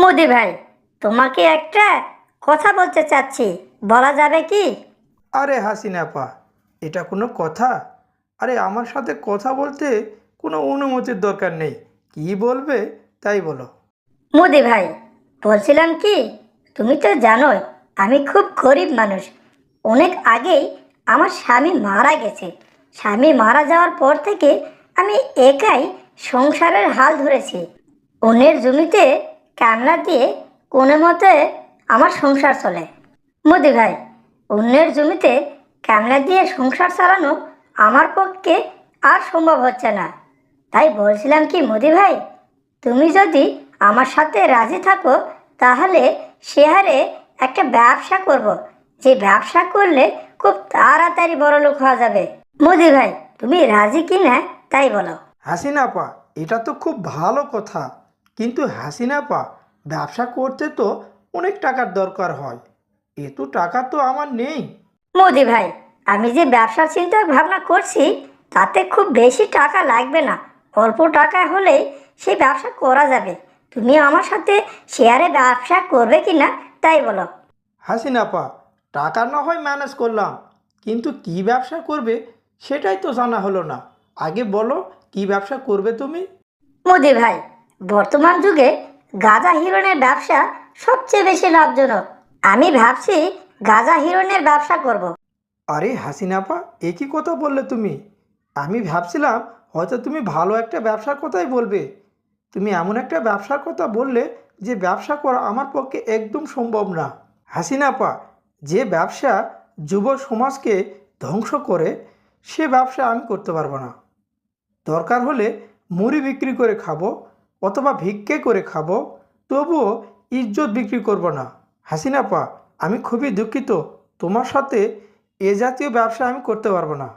মোদি ভাই তোমাকে একটা কথা বলতে চাচ্ছি বলা যাবে কি? আরে হাসিনা পা এটা কোনো কথা? আরে আমার সাথে কথা বলতে কোনো অনুমতির দরকার নেই কি বলবে তাই বলো। মোদি ভাই বলছিলাম কি তুমি তো জানোই আমি খুব গরিব মানুষ। অনেক আগেই আমার স্বামী মারা গেছে। স্বামী মারা যাওয়ার পর থেকে আমি একাই সংসারের হাল ধরেছি। অন্যের জমিতে কামলা দিয়ে কোনো মতে আমার সংসার চলে। মোদি ভাই, অন্যের জমিতে কামলা দিয়ে সংসার চালানো আমার পক্ষে আর সম্ভব হচ্ছে না। তাই বলছিলাম কি, মোদি ভাই, তুমি যদি আমার সাথে রাজি থাকো, তাহলে শেয়ারে একটা ব্যবসা করব। যে ব্যবসা করলে খুব তাড়াতাড়ি বড় লোক হওয়া যাবে। মোদি ভাই, তুমি রাজি কি না তাই বলো। হাসিনা পা এটা তো খুব ভালো কথা। কিন্তু হাসিনা পা ব্যবসা করতে তো অনেক টাকার দরকার হয়। এত টাকা তো আমার নেই। মোদি ভাই আমি যে ব্যবসার চিন্তা ভাবনা করছি তাতে খুব বেশি টাকা লাগবে না। অল্প টাকা হলেই সেই ব্যবসা করা যাবে। তুমি আমার সাথে শেয়ারে ব্যবসা করবে কি না তাই বলো। হাসিনা পা টাকা না হয় ম্যানেজ করলাম কিন্তু কি ব্যবসা করবে সেটাই তো জানা হলো না। আগে বলো কি ব্যবসা করবে তুমি? মোদি ভাই বর্তমান যুগে গাঁজা হিরণের ব্যবসা সবচেয়ে বেশি লাভজনক। আমি ভাবছি গাঁজা হিরণের ব্যবসা করব। আরে হাসিনাপা এ কি কথা বললে তুমি? আমি ভাবছিলাম হয়তো তুমি ভালো একটা ব্যবসার কথাই বলবে। তুমি এমন একটা ব্যবসার কথা বললে যে ব্যবসা করা আমার পক্ষে একদম সম্ভব না। হাসিনাপা যে ব্যবসা যুব সমাজকে ধ্বংস করে, সে ব্যবসা আমি করতে পারব না। দরকার হলে মুড়ি বিক্রি করে খাব অথবা ভিক্ষে করে খাব, তবুও ইজ্জত বিক্রি করব না। হাসিনাপা, আমি খুবই দুঃখিত। তোমার সাথে এ জাতীয় ব্যবসা আমি করতে পারব না।